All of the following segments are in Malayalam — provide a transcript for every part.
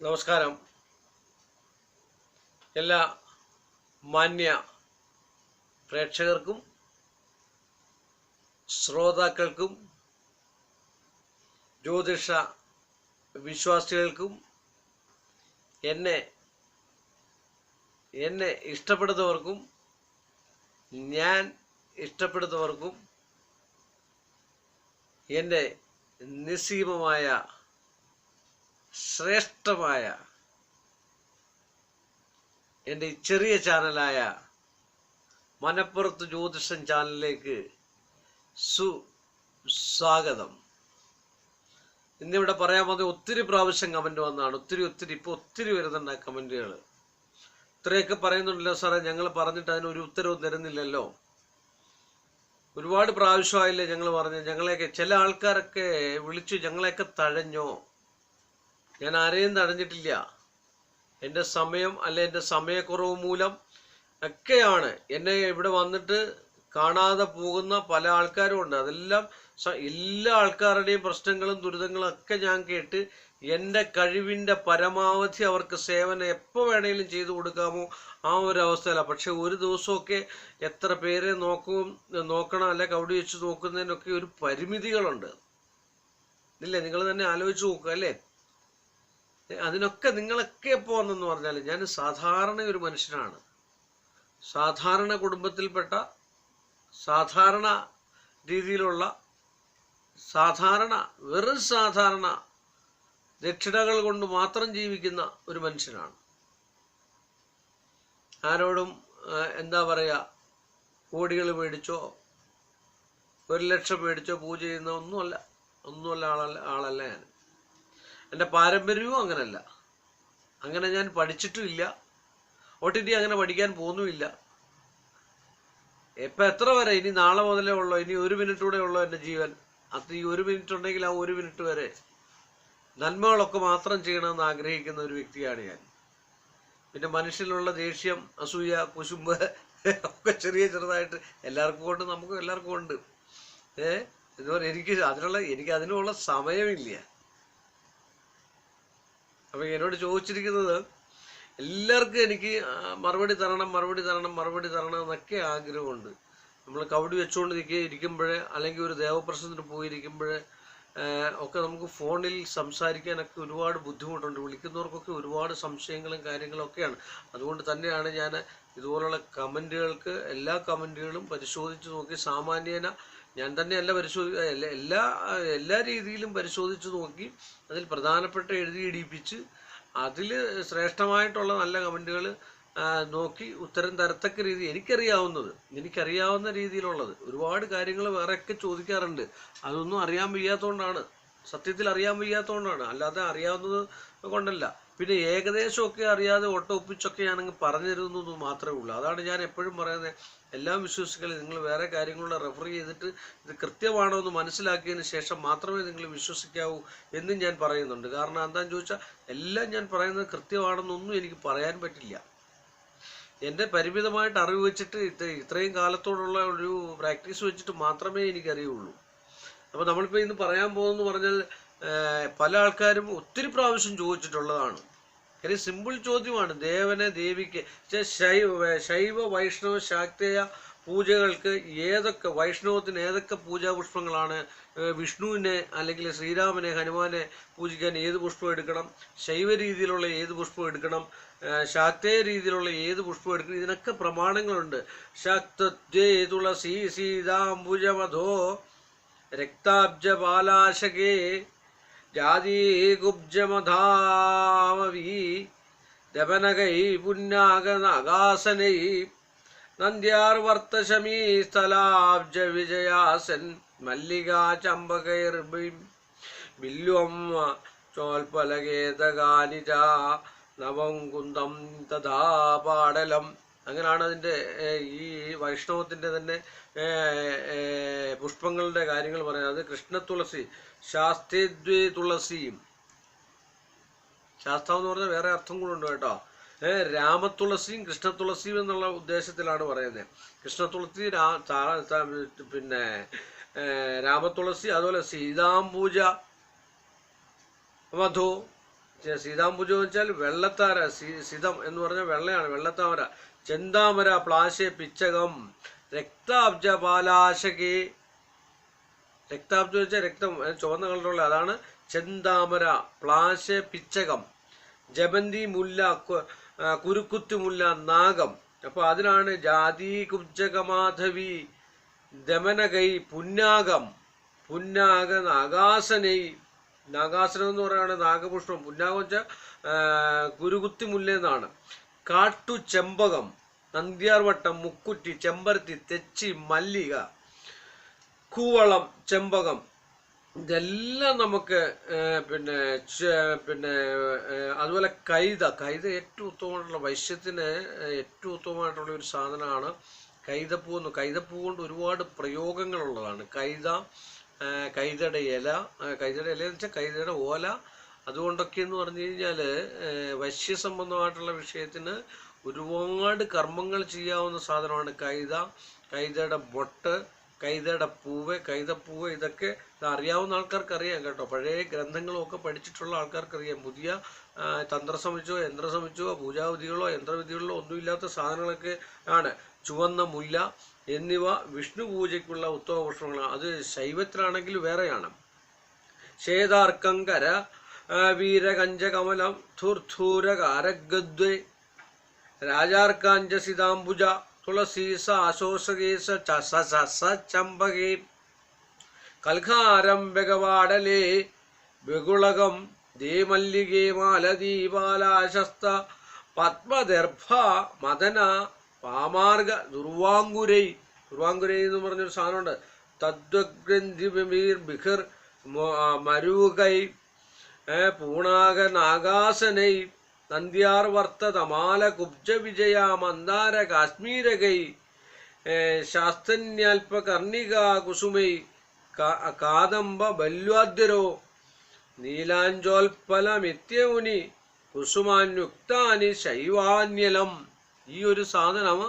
നമസ്കാരം. എല്ലാ മാന്യ പ്രേക്ഷകർക്കും ശ്രോതാക്കൾക്കും ജ്യോതിഷ വിശ്വാസികൾക്കും എന്നെ എന്നെ ഇഷ്ടപ്പെടുന്നവർക്കും ഞാൻ ഇഷ്ടപ്പെടുന്നവർക്കും എന്റെ നിസ്സീമമായ ശ്രേഷ്ഠമായ എന്റെ ഈ ചെറിയ ചാനലായ മനപ്പുറത്ത് ജ്യോതിഷം ചാനലിലേക്ക് സുസ്വാഗതം ഇന്നിവിടെ പറയാൻ മതി ഒത്തിരി പ്രാവശ്യം കമന്റ് വന്നതാണ് ഒത്തിരി ഒത്തിരി ഇപ്പോൾ ഒത്തിരി വരുന്നുണ്ട് കമന്റുകൾ ഇത്രയൊക്കെ പറയുന്നുണ്ടല്ലോ സാറേ ഞങ്ങൾ പറഞ്ഞിട്ട് അതിനൊരു ഉത്തരവും തരുന്നില്ലല്ലോ. ഒരുപാട് പ്രാവശ്യമായില്ലേ ഞങ്ങൾ പറഞ്ഞു ഞങ്ങളെയൊക്കെ ചില ആൾക്കാരൊക്കെ വിളിച്ചു ഞങ്ങളെയൊക്കെ തഴഞ്ഞോ? ഞാൻ ആരെയും തടഞ്ഞിട്ടില്ല. എന്റെ സമയം അല്ലെ എന്റെ സമയക്കുറവ് മൂലം ഒക്കെയാണ് എന്നെ ഇവിടെ വന്നിട്ട് കാണാതെ പോകുന്ന പല ആൾക്കാരും ഉണ്ട്. അതെല്ലാം എല്ലാ ആൾക്കാരുടെയും പ്രശ്നങ്ങളും ദുരിതങ്ങളും ഒക്കെ ഞാൻ കേട്ട് എന്റെ കഴിവിന്റെ പരമാവധി അവർക്ക് സേവനം എപ്പോൾ വേണേലും ചെയ്തു കൊടുക്കാമോ ആ ഒരു അവസ്ഥയിലാണ് പക്ഷെ ഒരു ദിവസമൊക്കെ എത്ര പേരെ നോക്കും നോക്കണം അല്ലെ കവടി വെച്ച് നോക്കുന്നതിനൊക്കെ ഒരു പരിമിതികളുണ്ട്. ഇല്ലേ? നിങ്ങൾ തന്നെ ആലോചിച്ച് നോക്കുക അല്ലേ? അതിനൊക്കെ നിങ്ങളൊക്കെ എപ്പോൾ വന്നെന്ന് പറഞ്ഞാൽ ഞാൻ സാധാരണ ഒരു മനുഷ്യനാണ്. സാധാരണ കുടുംബത്തിൽപ്പെട്ട സാധാരണ രീതിയിലുള്ള സാധാരണ വെറും സാധാരണ ദക്ഷിണകൾ കൊണ്ട് മാത്രം ജീവിക്കുന്ന ഒരു മനുഷ്യനാണ്. ആരോടും എന്താ പറയുക കോടികൾ മേടിച്ചോ ഒരു ലക്ഷം മേടിച്ചോ പൂജ ചെയ്യുന്ന ഒന്നുമല്ല ഒന്നുമല്ല ആളല്ല ആളല്ല ഞാൻ എന്റെ പാരമ്പര്യവും അങ്ങനല്ല. അങ്ങനെ ഞാൻ പഠിച്ചിട്ടുമില്ല. ഒട്ടിനി അങ്ങനെ പഠിക്കാൻ പോകുന്നുമില്ല. ഇപ്പം എത്ര വരെ? ഇനി നാളെ മുതലേ ഉള്ളോ? ഇനി ഒരു മിനിറ്റ് കൂടെ ഉള്ളൂ എന്റെ ജീവൻ? അത് ഈ ഒരു മിനിറ്റ് ഉണ്ടെങ്കിൽ ആ ഒരു മിനിറ്റ് വരെ നന്മകളൊക്കെ മാത്രം ചെയ്യണമെന്ന് ആഗ്രഹിക്കുന്ന ഒരു വ്യക്തിയാണ് ഞാൻ. പിന്നെ മനുഷ്യനിലുള്ള ദേഷ്യം അസൂയ കുശുമ്പ് ഒക്കെ ചെറിയ ചെറുതായിട്ട് എല്ലാവർക്കും കൊണ്ട് നമുക്കും എല്ലാവർക്കും ഉണ്ട്. ഏ? ഇതുപോലെ എനിക്ക് അതിനുള്ള എനിക്ക് അതിനുള്ള സമയമില്ല. അപ്പൊ എന്നോട് ചോദിച്ചിരിക്കുന്നത് എല്ലാവർക്കും എനിക്ക് മറുപടി തരണം മറുപടി തരണം മറുപടി തരണം എന്നൊക്കെ ആഗ്രഹമുണ്ട്. നമ്മൾ കവടി വെച്ചുകൊണ്ട് നിൽക്കുക അല്ലെങ്കിൽ ഒരു ദേവപ്രശ്നത്തിന് പോയിരിക്കുമ്പോൾ ഒക്കെ നമുക്ക് ഫോണിൽ സംസാരിക്കാനൊക്കെ ഒരുപാട് ബുദ്ധിമുട്ടുണ്ട്. വിളിക്കുന്നവർക്കൊക്കെ ഒരുപാട് സംശയങ്ങളും കാര്യങ്ങളും ഒക്കെയാണ്. അതുകൊണ്ട് തന്നെയാണ് ഞാൻ ഇതുപോലുള്ള കമന്റുകൾക്ക് എല്ലാ കമന്റുകളും പരിശോധിച്ച് നോക്കി. സാമാന്യേന ഞാൻ തന്നെ തന്നെയല്ല പരിശോധി എല്ലാ എല്ലാ രീതിയിലും പരിശോധിച്ച് നോക്കി അതിൽ പ്രധാനപ്പെട്ട എഴുതിയിടിപ്പിച്ച് അതിൽ ശ്രേഷ്ഠമായിട്ടുള്ള നല്ല കമന്റുകൾ നോക്കി ഉത്തരം തരത്തക്ക രീതി എനിക്കറിയാവുന്നത്. എനിക്കറിയാവുന്ന രീതിയിലുള്ളത്. ഒരുപാട് കാര്യങ്ങൾ വേറെയൊക്കെ ചോദിക്കാറുണ്ട്. അതൊന്നും അറിയാൻ വയ്യാത്തതുകൊണ്ടാണ് സത്യത്തിൽ അറിയാൻ വയ്യാത്തതുകൊണ്ടാണ് അല്ലാതെ അറിയാവുന്നത് കൊണ്ടല്ല. പിന്നെ ഏകദേശമൊക്കെ അറിയാതെ ഒട്ടൊപ്പിച്ചൊക്കെ ഞാനങ്ങ് പറഞ്ഞു തരുന്നത് മാത്രമേ ഉള്ളൂ. അതാണ് ഞാൻ എപ്പോഴും പറയുന്നത്. എല്ലാം വിശ്വസിക്കലും. നിങ്ങൾ വേറെ കാര്യങ്ങളുടെ റെഫർ ചെയ്തിട്ട് ഇത് കൃത്യമാണോ എന്ന് മനസ്സിലാക്കിയതിന് ശേഷം മാത്രമേ നിങ്ങൾ വിശ്വസിക്കാവൂ എന്നും ഞാൻ പറയുന്നുണ്ട്. കാരണം എന്താണെന്ന് ചോദിച്ചാൽ എല്ലാം ഞാൻ പറയുന്നത് കൃത്യമാണെന്നൊന്നും എനിക്ക് പറയാൻ പറ്റില്ല. എന്റെ പരിമിതമായിട്ട് അറിവ് വെച്ചിട്ട് ഇത് ഇത്രയും കാലത്തോടുള്ള ഒരു പ്രാക്ടീസ് വെച്ചിട്ട് മാത്രമേ എനിക്കറിയുള്ളൂ. അപ്പോൾ നമ്മളിപ്പോൾ ഇന്ന് പറയാൻ പോകുന്നു പറഞ്ഞാൽ പല ആൾക്കാരും ഒത്തിരി പ്രാവശ്യം ചോദിച്ചിട്ടുള്ളതാണ്. കാര്യം സിമ്പിൾ ചോദ്യമാണ്. ദേവനെ ദേവിക്ക് ശൈവ ശൈവ വൈഷ്ണവ ശാക്തേയ പൂജകൾക്ക് ഏതൊക്കെ വൈഷ്ണവത്തിന് ഏതൊക്കെ പൂജാപുഷ്പങ്ങളാണ് വിഷ്ണുവിനെ അല്ലെങ്കിൽ ശ്രീരാമനെ ഹനുമാനെ പൂജിക്കാൻ ഏത് പുഷ്പം എടുക്കണം ശൈവ രീതിയിലുള്ള ഏത് പുഷ്പം എടുക്കണം ശാക്തേയ രീതിയിലുള്ള ഏത് പുഷ്പം എടുക്കണം ഇതിനൊക്കെ പ്രമാണങ്ങളുണ്ട്. ശാക്തേ തുളസി സീതാംബുജമധോ രക്താബ്ജപാലാശകേ ജാതീകുബ്ജമധാമവി ദപനകൈ പുന്നാഗനാഗാസനൈ നന്ദ്യാർവർത്തശമീ സ്ഥലാബ്ജ വിജയാസൻ മല്ലികാ ചമ്പകൈർബിം ബില്ലുവമ്മ ചോൽപലകേതകാനി നവം കുന്തം തഥാ പാടലം അങ്ങനെയാണ് അതിന്റെ ഈ വൈഷ്ണവത്തിന്റെ തന്നെ പുഷ്പങ്ങളുടെ കാര്യങ്ങൾ പറയുന്നത്. കൃഷ്ണ തുളസി ശാസ്ത്രദ്വേ തുളസിയും. ശാസ്ത്രം എന്ന് പറഞ്ഞാൽ വേറെ അർത്ഥം കൂടെ ഉണ്ട് കേട്ടോ. രാമതുളസിയും കൃഷ്ണതുളസിയും എന്നുള്ള ഉദ്ദേശത്തിലാണ് പറയുന്നത്. കൃഷ്ണതുളസി രാ പിന്നെ രാമതുളസി അതുപോലെ സീതാംബൂജ മധു സീതാംബുജം എന്ന് വെച്ചാൽ വെള്ളത്താര സിതം എന്ന് പറഞ്ഞാൽ വെള്ളയാണ് വെള്ളത്താമര. ചെന്താമര പ്ലാശ പിച്ചകം രക്താബ്ജ പാലാശകി. രക്താബ്ജ വെച്ചാൽ രക്തം ചുവന്ന കളറുള്ള അതാണ് ചെന്താമര പ്ലാശ പിച്ചകം. ജമന്തി മുല്ല കുരുക്കുത്തി മുല്ല നാഗം. അപ്പൊ അതിനാണ് ജാതി കുബ്ജകമാധവി ദമനകൈ പുന്നാകം പുന്നാക നാഗാസനൈ. നാഗാസനം എന്ന് പറയുന്നത് നാഗപുഷ്പം. പുന്നാകം വെച്ചാൽ കുരുകുത്തി മുല്ല എന്നാണ്. കാട്ടു ചെമ്പകം നന്ദ്യാർവട്ടം മുക്കുറ്റി ചെമ്പരത്തി തെച്ചി മല്ലിക കൂവളം ചെമ്പകം. ഇതെല്ലാം നമുക്ക് പിന്നെ പിന്നെ അതുപോലെ കൈത. കൈത ഏറ്റവും ഉത്തമമായിട്ടുള്ള വൈശ്യത്തിന് ഏറ്റവും ഉത്തമമായിട്ടുള്ള ഒരു സാധനമാണ് കൈതപ്പൂ എന്ന്. കൈതപ്പൂ കൊണ്ട് ഒരുപാട് പ്രയോഗങ്ങളുള്ളതാണ്. കൈത കൈതയുടെ ഇല കൈതയുടെ ഇല എന്ന് വെച്ചാൽ കൈതയുടെ ഓല അതുകൊണ്ടൊക്കെ എന്ന് പറഞ്ഞു കഴിഞ്ഞാൽ വശ്യ സംബന്ധമായിട്ടുള്ള വിഷയത്തിന് ഒരുപാട് കർമ്മങ്ങൾ ചെയ്യാവുന്ന സാധനമാണ് കൈത. കൈതയുടെ ബൊട്ട് കൈതയുടെ പൂവ് കൈതപ്പൂവ് ഇതൊക്കെ ഇത് അറിയാവുന്ന ആൾക്കാർക്കറിയാം കേട്ടോ. പഴയ ഗ്രന്ഥങ്ങളൊക്കെ പഠിച്ചിട്ടുള്ള ആൾക്കാർക്കറിയാം. പുതിയ തന്ത്രസമിച്ചോ യന്ത്രസമിച്ചോ പൂജാവിധികളോ യന്ത്രവിധികളോ ഒന്നുമില്ലാത്ത സാധനങ്ങളൊക്കെ ആണ്. ചുവന്ന മുല്ല എന്നിവ വിഷ്ണു പൂജയ്ക്കുള്ള ഉത്തമ അത് ശൈവത്തിലാണെങ്കിൽ വേറെയാണ്. ശേതാർക്കങ്കര വീരകഞ്ചകമലം ധൂർധൂരകാരഗദ്വേ രാജാർക്കാഞ്ചസിതാംബുജ തുളസീ സ- സ- സ ചമ്പകേ ദേമല്ലികേ മാലദീപാലാശസ്ത പത്മദർഭ മദന പാമാർഗ ദുർവാങ്കുരൈ. ദുർവാങ്കുരൈ എന്ന് പറഞ്ഞൊരു സാധനമുണ്ട്. തദ്വഗ്രന്ഥി ബിഹിർ മരൂകൈ പൂണാക നാഗാസനൈ നന്ദ്യാർവർത്ത വർത്തതമാല കുബ്ജ വിജയ മന്ദാര കാശ്മീരകൈ ശാസ്തന്യാൽപ കർണിക കുസുമൈ കാദംബ ബല്വാദ്യരോ നീലാഞ്ചോൽപ്പലമിത്യമുനി കുസുമാന്യുക്താനി ശൈവാന്യലം. ഈ ഒരു സാധനം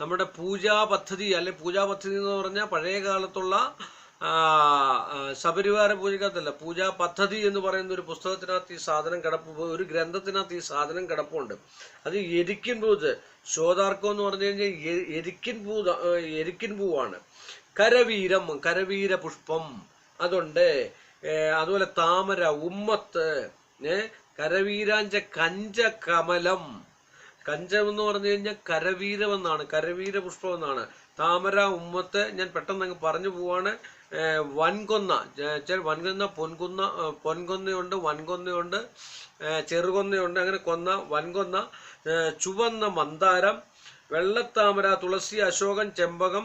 നമ്മുടെ പൂജാ പദ്ധതി അല്ലെ പൂജാ പദ്ധതി എന്ന് പറഞ്ഞാൽ പഴയ കാലത്തുള്ള സപരിവാര പൂജക്കകത്തല്ല പൂജാ പദ്ധതി എന്ന് പറയുന്ന ഒരു പുസ്തകത്തിനകത്ത് ഈ സാധനം കിടപ്പ് ഒരു ഗ്രന്ഥത്തിനകത്ത് ഈ സാധനം കിടപ്പുണ്ട്. അത് എരിക്കിൻ പൂത് ശോതാർക്കം എന്ന് പറഞ്ഞു കഴിഞ്ഞാൽ എരിക്കിൻ പൂ എരിക്കിൻ പൂവാണ്. കരവീരം കരവീര പുഷ്പം അതുണ്ട് അതുപോലെ താമര ഉമ്മത്ത് കരവീരാഞ്ച കഞ്ച കമലം കഞ്ചം എന്ന് പറഞ്ഞു കഴിഞ്ഞാൽ കരവീരം എന്നാണ് കരവീര പുഷ്പം എന്നാണ്. താമര ഉമ്മത്ത് ഞാൻ പെട്ടെന്ന് അങ്ങ് പറഞ്ഞു പോവാണ്. വൻകൊന്ന വൻകൊന്ന പൊൻകൊന്ന പൊൻകൊന്നയുണ്ട് വൻകൊന്നയുണ്ട് ചെറുകൊന്നയുണ്ട് അങ്ങനെ കൊന്ന വൻകൊന്ന ചുവന്ന മന്ദാരം വെള്ളത്താമര തുളസി അശോകൻ ചെമ്പകം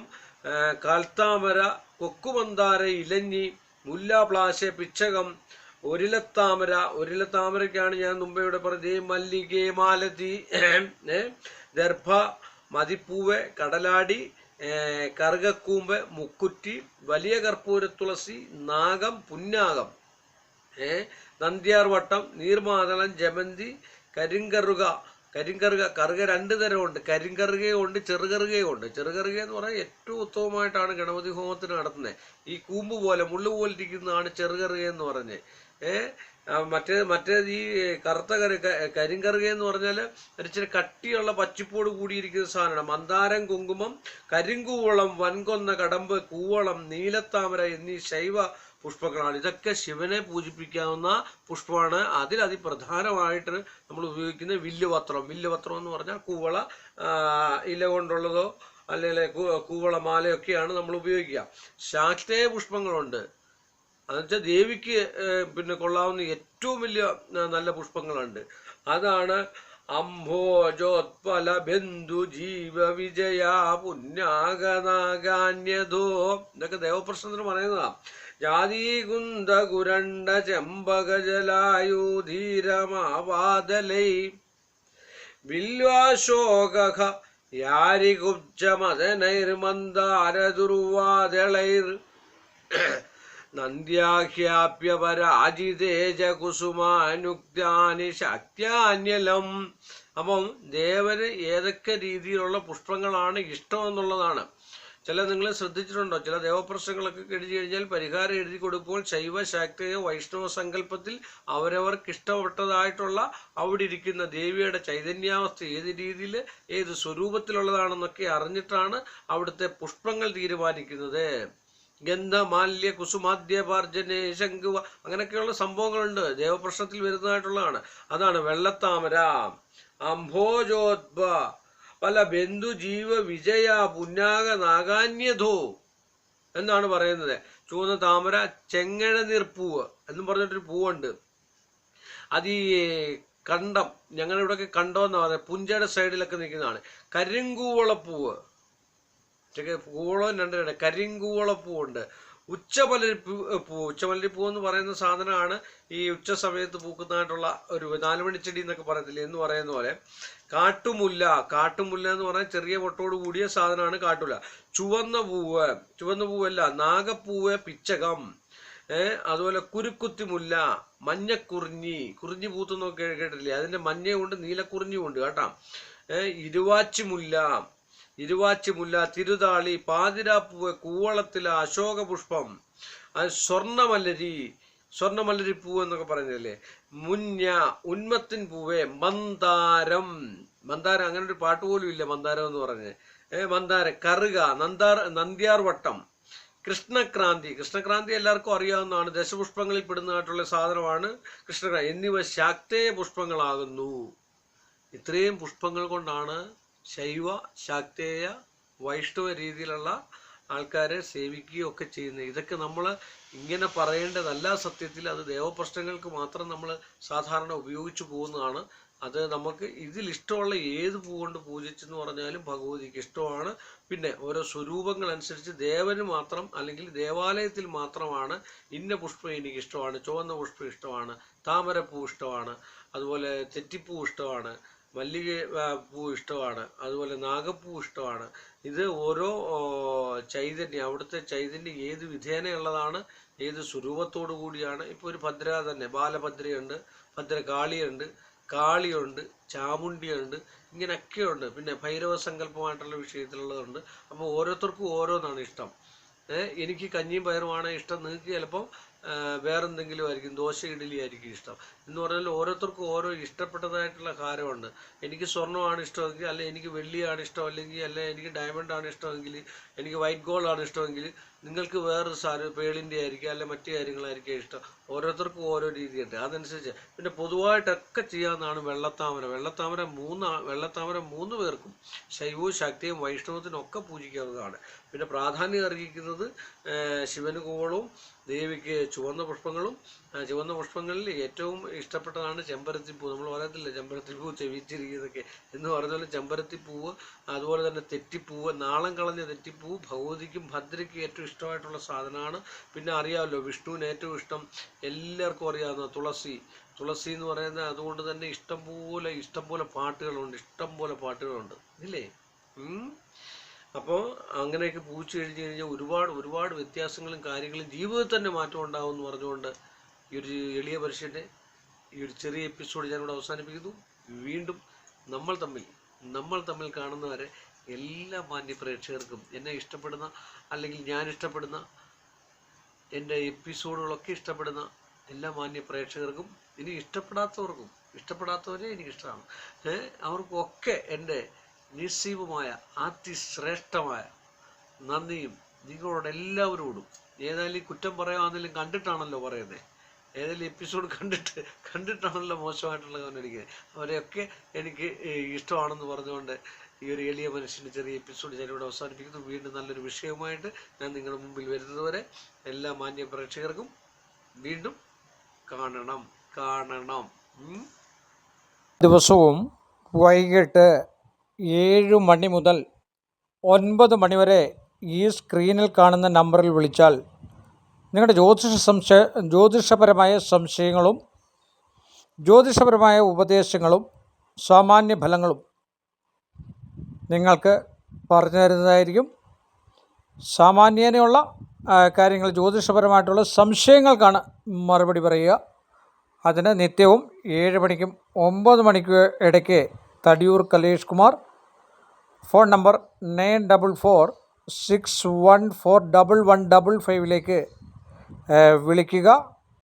കാൽത്താമര കൊക്കുമന്ദാര ഇലഞ്ഞി മുല്ല പ്ലാശ പിച്ചകം ഒരിലത്താമര ഒരിലത്താമരയ്ക്കാണ് ഞാൻ മുമ്പേ ഇവിടെ പറഞ്ഞത്. മല്ലികെ മാലതി ദർഭ മതിപ്പൂവ് കടലാടി കറുകക്കൂമ്പ് മുക്കുറ്റി വലിയ കർപ്പൂര തുളസി നാഗം പുന്നാകം ഏ നന്ദിയാർവട്ടം നീർമാതളം ജമന്തി കരിങ്കറുക. കരിങ്കറുക കറുക രണ്ട് തരമുണ്ട്. കരിങ്കറുകയുണ്ട് ചെറുകറുകയുണ്ട്. ചെറുകറുക എന്ന് പറഞ്ഞാൽ ഏറ്റവും ഉത്തമമായിട്ടാണ് ഗണപതി ഹോമത്തിന് നടത്തുന്നത്. ഈ കൂമ്പ് പോലെ മുള്ളു പോലെ ഇരിക്കുന്നതാണ് ചെറുകറുക എന്ന് പറഞ്ഞ് ഏ മറ്റേ മറ്റേത് ഈ കറുത്ത കറി കരിങ്കറുക എന്ന് പറഞ്ഞാൽ ഒരിച്ചിരി കട്ടിയുള്ള പച്ചിപ്പോട് കൂടിയിരിക്കുന്ന സാധനമാണ്. മന്ദാരം കുങ്കുമം കരിങ്കൂവളം വൻകൊന്ന കടമ്പ് കൂവളം നീലത്താമര എന്നീ ശൈവ പുഷ്പങ്ങളാണ്. ഇതൊക്കെ ശിവനെ പൂജിപ്പിക്കാവുന്ന പുഷ്പമാണ്. അതിൽ അതിപ്രധാനമായിട്ട് നമ്മൾ ഉപയോഗിക്കുന്ന വില്ലുപത്രം. വില്ലുപത്രം എന്ന് പറഞ്ഞാൽ കൂവള ഇല കൊണ്ടുള്ളതോ അല്ലെങ്കിൽ കൂവള മാലയൊക്കെയാണ് നമ്മൾ ഉപയോഗിക്കുക. ശാക്തേയ പുഷ്പങ്ങളുണ്ട്. എന്നുവെച്ചാൽ ദേവിക്ക് പിന്നെ കൊള്ളാവുന്ന ഏറ്റവും വലിയ നല്ല പുഷ്പങ്ങളുണ്ട്. അതാണ് അംഭോജോത്പല ബന്ധു ജീവ വിജയ പുണ്യാഗനാഗാന്യതോ ഇതൊക്കെ ദേവപ്രശ്നത്തിന് പറയുന്നതാ. ജാതീകുന്ത ഗുരണ്ട ചെമ്പകജലായു ധീരമാവാതലൈ വില്വാശോക യാരികുബ്ജമദനൈർമന്ദാരദുർവാദളൈർ നന്ദ്യാഹ്യാപ്യപരാജിതേജ കുസുമാനുക്താനി ശക്യാന്യലം അപ്പം ദേവന് ഏതൊക്കെ രീതിയിലുള്ള പുഷ്പങ്ങളാണ് ഇഷ്ടം എന്നുള്ളതാണ് ചില നിങ്ങൾ ശ്രദ്ധിച്ചിട്ടുണ്ടോ? ചില ദേവപ്രശ്നങ്ങളൊക്കെ എഴുതി കഴിഞ്ഞാൽ പരിഹാരം എഴുതി കൊടുക്കുമ്പോൾ ശൈവ ശാക്തയ വൈഷ്ണവ സങ്കല്പത്തിൽ അവരവർക്ക് ഇഷ്ടപ്പെട്ടതായിട്ടുള്ള അവിടെ ഇരിക്കുന്ന ദേവിയുടെ ചൈതന്യാവസ്ഥ ഏത് രീതിയിൽ ഏത് സ്വരൂപത്തിലുള്ളതാണെന്നൊക്കെ അറിഞ്ഞിട്ടാണ് അവിടുത്തെ പുഷ്പങ്ങൾ തീരുമാനിക്കുന്നത്. ഗന്ധമാല്യ കുസുമാദ്യപാർജനെ ശങ്കുവ അങ്ങനെയൊക്കെയുള്ള സംഭവങ്ങളുണ്ട്. ദേവപ്രശ്നത്തിൽ വരുന്നതായിട്ടുള്ളതാണ്. അതാണ് വെള്ളത്താമര. അംഭോജോദ്ഭ പല ബന്ധു ജീവ വിജയ പുന്നാക നാഗാന്യധോ എന്നാണ് പറയുന്നത്. ചുവന്ന താമര ചെങ്ങഴ നീർപ്പൂവ് എന്നും പറഞ്ഞിട്ടൊരു പൂവുണ്ട്. അത് ഈ കണ്ടം ഞങ്ങളുടെ ഇവിടെയൊക്കെ കണ്ടോ എന്നാ പറയുന്നത്. പുഞ്ചയുടെ സൈഡിലൊക്കെ നിൽക്കുന്നതാണ്. കരിങ്കൂവളപ്പൂവ്. ഉച്ചയ്ക്ക് കൂവളം രണ്ടിനുണ്ട് കരിങ്കൂവളപ്പൂവുണ്ട്. ഉച്ചമലരി പൂ ഉച്ചമലരി പൂ എന്ന് പറയുന്ന സാധനമാണ് ഈ ഉച്ച സമയത്ത് പൂക്കുന്നതായിട്ടുള്ള ഒരു നാലുമണിച്ചെടി എന്നൊക്കെ പറയത്തില്ലേ? എന്ന് പറയുന്ന പോലെ. കാട്ടുമുല്ല. കാട്ടുമുല്ല എന്ന് പറഞ്ഞാൽ ചെറിയ പൊട്ടോട് കൂടിയ സാധനമാണ് കാട്ടുമുല്ല. ചുവന്ന പൂവ്. ചുവന്ന പൂവല്ല നാഗപ്പൂവ് പിച്ചകം. ഏഹ് അതുപോലെ കുരുക്കുത്തിമുല്ല മഞ്ഞക്കുറിഞ്ഞി. കുറിഞ്ഞി പൂത്തുന്നൊക്കെ കേട്ടിട്ടില്ലേ? അതിന്റെ മഞ്ഞയുണ്ട് നീലക്കുറിഞ്ഞിയും ഉണ്ട് കേട്ടാ. ഏഹ് ഇരുവാച്ചിമുല്ല. ഇരുവാച്ചിമുല്ല തിരുതാളി പാതിരാപ്പൂവ് കൂവളത്തില അശോക പുഷ്പം സ്വർണമല്ലരി സ്വർണമല്ലരി പൂവ് എന്നൊക്കെ പറയുന്നില്ലേ മുന്ന ഉന്മത്തിൻ പൂവേ മന്ദാരം. മന്ദാരം അങ്ങനെ ഒരു പാട്ട് പോലും ഇല്ല മന്ദാരം എന്ന് പറഞ്ഞ്. ഏ മന്ദാരം കറുക നന്ദാർ നന്ദ്യാർ വട്ടം. കൃഷ്ണക്രാന്തി. കൃഷ്ണക്രാന്തി എല്ലാവർക്കും അറിയാവുന്നതാണ്. ദശപുഷ്പങ്ങളിൽ പെടുന്നതായിട്ടുള്ള സാധനമാണ് കൃഷ്ണക്രാന്തി. എന്നിവ ശാക്തേയ പുഷ്പങ്ങളാകുന്നു. ഇത്രയും പുഷ്പങ്ങൾ കൊണ്ടാണ് ശൈവ ശാക്തേയ വൈഷ്ണവ രീതിയിലുള്ള ആൾക്കാരെ സേവിക്കുകയും ഒക്കെ ചെയ്യുന്നത്. ഇതൊക്കെ നമ്മൾ ഇങ്ങനെ പറയേണ്ടതല്ല സത്യത്തിൽ. അത് ദേവപ്രശ്നങ്ങൾക്ക് മാത്രം നമ്മൾ സാധാരണ ഉപയോഗിച്ചു പോകുന്നതാണ്. അത് നമുക്ക് ഇതിൽ ഇഷ്ടമുള്ള ഏത് പൂ കൊണ്ട് പൂജിച്ചെന്ന് പറഞ്ഞാലും ഭഗവതിക്ക് ഇഷ്ടമാണ്. പിന്നെ ഓരോ സ്വരൂപങ്ങൾ അനുസരിച്ച് ദേവന് മാത്രം അല്ലെങ്കിൽ ദേവാലയത്തിൽ മാത്രമാണ് ഇന്ന പുഷ്പം എനിക്ക് ഇഷ്ടമാണ് ചുവന്ന പുഷ്പം ഇഷ്ടമാണ് താമരപ്പൂ ഇഷ്ടമാണ് അതുപോലെ തെറ്റിപ്പൂ ഇഷ്ടമാണ് മല്ലിക പൂ ഇഷ്ടമാണ്. അതുപോലെ നാഗപ്പൂ ഇഷ്ടമാണ്. ഇത് ഓരോ ചൈതന്യം അവിടുത്തെ ചൈതന്യം ഏത് വിധേനയുള്ളതാണ് ഏത് സ്വരൂപത്തോടു കൂടിയാണ്. ഇപ്പോൾ ഒരു ഭദ്ര തന്നെ ബാലഭദ്രയുണ്ട് ഭദ്രകാളിയുണ്ട് കാളിയുണ്ട് ചാമുണ്ടിയുണ്ട് ഇങ്ങനെയൊക്കെയുണ്ട്. പിന്നെ ഭൈരവ സങ്കല്പമായിട്ടുള്ള വിഷയത്തിലുള്ളതുണ്ട്. അപ്പോൾ ഓരോരുത്തർക്കും ഓരോന്നാണ് ഇഷ്ടം. എനിക്ക് കഞ്ഞിയും പയറുമാണ് ഇഷ്ടം. നിങ്ങൾക്ക് ചിലപ്പം വേറെന്തെങ്കിലും ആയിരിക്കും. ദോശ ഇഡലി ആയിരിക്കും ഇഷ്ടം. എന്ന് പറഞ്ഞാൽ ഓരോരുത്തർക്കും ഓരോ ഇഷ്ടപ്പെട്ടതായിട്ടുള്ള കാര്യമുണ്ട് എനിക്ക് സ്വർണമാണ് ഇഷ്ടമെങ്കിൽ അല്ലെ എനിക്ക് വെള്ളിയാണ് ഇഷ്ടം അല്ലെങ്കിൽ അല്ലെ എനിക്ക് ആണ് ഇഷ്ടമെങ്കിൽ എനിക്ക് വൈറ്റ് ഗോൾഡ് ആണ് ഇഷ്ടമെങ്കിൽ നിങ്ങൾക്ക് വേറൊരു സാധനം പേളിന്റെ ആയിരിക്കും അല്ലെ മറ്റു കാര്യങ്ങളായിരിക്കും ഇഷ്ടം. ഓരോരുത്തർക്കും ഓരോ രീതിയുണ്ട്. അതനുസരിച്ച് പിന്നെ പൊതുവായിട്ടൊക്കെ ചെയ്യാവുന്നതാണ് വെള്ളത്താമര. വെള്ളത്താമര മൂന്ന് വെള്ളത്താമര മൂന്ന് പേർക്കും ശൈവവും ശക്തിയും വൈഷ്ണവത്തിനും ഒക്കെ പൂജിക്കാവുന്നതാണ്. പിന്നെ പ്രാധാന്യം അർഹിക്കുന്നത് ശിവന് ദേവിക്ക് ചുവന്ന പുഷ്പങ്ങളും ചുവന്ന പുഷ്പങ്ങളിൽ ഏറ്റവും ഇഷ്ടപ്പെട്ടതാണ് ചെമ്പരത്തിപ്പൂ നമ്മൾ പറയത്തില്ല ചെമ്പരത്തിപ്പൂ ചെവിച്ചിരിക്കുന്നതൊക്കെ എന്ന് പറഞ്ഞ പോലെ ചെമ്പരത്തിപ്പൂവ് അതുപോലെ തന്നെ തെറ്റിപ്പൂവ് നാളം കളഞ്ഞ തെറ്റിപ്പൂ ഭഗവതിക്കും ഭദ്രയ്ക്കും ഏറ്റവും ഇഷ്ടമായിട്ടുള്ള സാധനമാണ്. പിന്നെ അറിയാമല്ലോ വിഷ്ണുവിന് ഏറ്റവും ഇഷ്ടം എല്ലാവർക്കും അറിയാവുന്ന തുളസി. തുളസി എന്ന് പറയുന്നത് അതുകൊണ്ട് തന്നെ ഇഷ്ടം പോലെ ഇഷ്ടം പോലെ പാട്ടുകളുണ്ട് ഇഷ്ടം പോലെ പാട്ടുകളുണ്ട്. ഇല്ലേ. അപ്പോൾ അങ്ങനെയൊക്കെ പൂച്ചു കഴിഞ്ഞ് കഴിഞ്ഞാൽ ഒരുപാട് ഒരുപാട് വ്യത്യാസങ്ങളും കാര്യങ്ങളും ജീവിതത്തിൽ തന്നെ മാറ്റം ഉണ്ടാവും എന്ന് പറഞ്ഞുകൊണ്ട് ഈ ഒരു എളിയ പരീക്ഷയുടെ ഈ ഒരു ചെറിയ എപ്പിസോഡ് ഞാനിവിടെ അവസാനിപ്പിക്കുന്നു. വീണ്ടും നമ്മൾ തമ്മിൽ നമ്മൾ തമ്മിൽ കാണുന്നവരെ എല്ലാ മാന്യ പ്രേക്ഷകർക്കും എന്നെ ഇഷ്ടപ്പെടുന്ന അല്ലെങ്കിൽ ഞാൻ ഇഷ്ടപ്പെടുന്ന എന്റെ എപ്പിസോഡുകളൊക്കെ ഇഷ്ടപ്പെടുന്ന എല്ലാ മാന്യ പ്രേക്ഷകർക്കും ഇനി ഇഷ്ടപ്പെടാത്തവർക്കും ഇഷ്ടപ്പെടാത്തവരെ എനിക്കിഷ്ടമാണ്. അവർക്കൊക്കെ എന്റെ നിസ്സീമമായ അതിശ്രേഷ്ഠമായ നന്ദിയും നിങ്ങളോട് എല്ലാവരോടും ഏതായാലും കുറ്റം പറയാമെന്നെങ്കിലും കണ്ടിട്ടാണല്ലോ പറയുന്നത് ഏതെങ്കിലും എപ്പിസോഡ് കണ്ടിട്ട് കണ്ടിട്ടാണല്ലോ മോശമായിട്ടുള്ള കണ്ടിരിക്കുന്നത് അവരെയൊക്കെ എനിക്ക് ഇഷ്ടമാണെന്ന് പറഞ്ഞുകൊണ്ട് ഈ ഒരു എളിയ മനുഷ്യന്റെ ചെറിയ എപ്പിസോഡ് ഞാനിവിടെ അവസാനിപ്പിക്കുന്നു. വീണ്ടും നല്ലൊരു വിഷയവുമായിട്ട് ഞാൻ നിങ്ങളുടെ മുമ്പിൽ വരുന്നതുവരെ എല്ലാ മാന്യ പ്രേക്ഷകർക്കും വീണ്ടും കാണണം കാണണം. ദിവസവും വൈകിട്ട് ഏഴ് മണി മുതൽ ഒൻപത് മണി വരെ ഈ സ്ക്രീനിൽ കാണുന്ന നമ്പറിൽ വിളിച്ചാൽ നിങ്ങളുടെ ജ്യോതിഷ സംശയ ജ്യോതിഷപരമായ സംശയങ്ങളും ജ്യോതിഷപരമായ ഉപദേശങ്ങളും സാമാന്യ ഫലങ്ങളും നിങ്ങൾക്ക് പറഞ്ഞു തരുന്നതായിരിക്കും. സാമാന്യേനയുള്ള കാര്യങ്ങൾ ജ്യോതിഷപരമായിട്ടുള്ള സംശയങ്ങൾക്കാണ് മറുപടി പറയുക. അതിന് നിത്യവും ഏഴ് മണിക്കും ഒമ്പത് മണിക്കും ഇടയ്ക്ക് Thadiyoor Kalesh Kumar phone number nine double four six one four double one double ഫൈവിലേക്ക് വിളിക്കുക